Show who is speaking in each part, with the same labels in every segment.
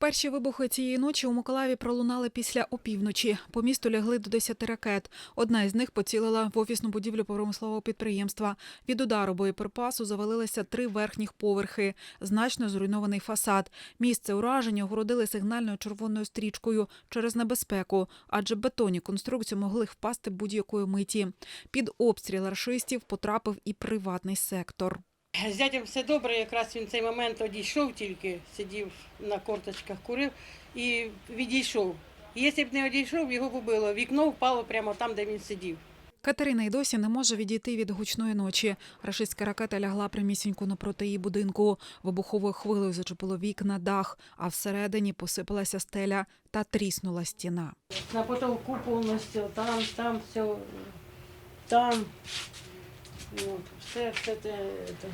Speaker 1: Перші вибухи цієї ночі у Миколаєві пролунали після опівночі. По місту лягли до 10 ракет. Одна із них поцілила в офісну будівлю промислового підприємства. Від удару боєприпасу завалилися три верхніх поверхи. Значно зруйнований фасад. Місце ураження огородили сигнальною червоною стрічкою через небезпеку, адже бетонні конструкції могли впасти будь-якої миті. Під обстріл рашистів потрапив і приватний сектор.
Speaker 2: З дядям все добре, якраз він цей момент одійшов тільки, сидів на корточках, курив і відійшов. І Якщо б не одійшов, його б. Вікно впало прямо там, де він сидів.
Speaker 1: Катерина й досі не може відійти від гучної ночі. Рашистська ракета лягла прямісінько напроти її будинку. Вибуховою хвилею зачепило вікна, дах, а всередині посипалася стеля та тріснула стіна.
Speaker 2: На потолку повністю, там, там, все, там. От, все, все те, те.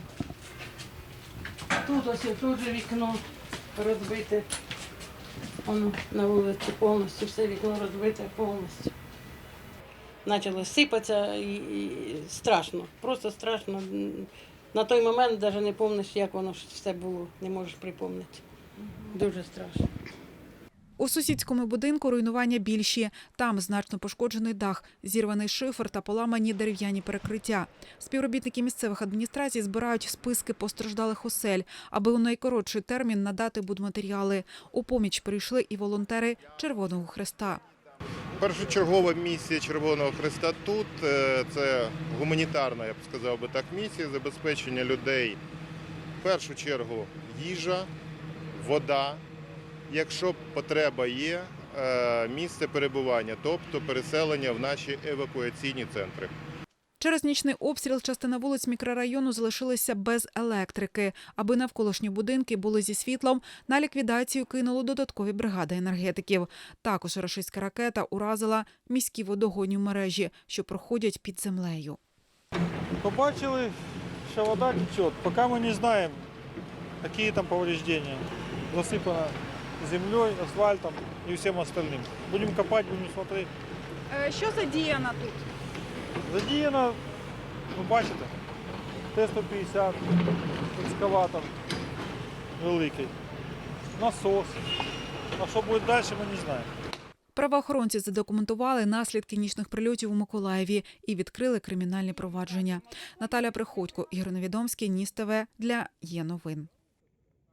Speaker 2: Тут ось тут же вікно розбите. Воно на вулиці повністю, все вікно розбите повністю. Почало сипатися і, і страшно, просто страшно. На той момент навіть не пам'ятаєш, як воно все було, не можеш припомнити. Дуже страшно.
Speaker 1: У сусідському будинку руйнування більші. Там значно пошкоджений дах, зірваний шифер та поламані дерев'яні перекриття. Співробітники місцевих адміністрацій збирають списки постраждалих осель, аби у найкоротший термін надати будматеріали. У поміч прийшли і волонтери Червоного Хреста.
Speaker 3: Першочергова місія Червоного Хреста тут е, це гуманітарна, я б сказав би так, місія забезпечення людей. В першу чергу їжа, вода. Якщо потреба є, е, місце перебування, тобто переселення в наші евакуаційні центри.
Speaker 1: Через нічний обстріл частина вулиць мікрорайону залишилися без електрики. Аби навколишні будинки були зі світлом, на ліквідацію кинуло додаткові бригади енергетиків. Також рашистська ракета уразила міські водогонні мережі, що проходять під землею.
Speaker 4: Побачили, що вода течет. Поки ми не знаємо, які там повреждения. Засипано землею, асфальтом і всім остальним. Будемо копати, будемо смотреть.
Speaker 1: Що задіяно тут?
Speaker 4: Задіяно, ви бачите, Т-150, екскаватор великий, насос. А що буде далі, ми не знаємо.
Speaker 1: Правоохоронці задокументували наслідки нічних прильотів у Миколаєві і відкрили кримінальні провадження. Наталя Приходько, Ігор Невідомський, Ніс ТВ для є новин.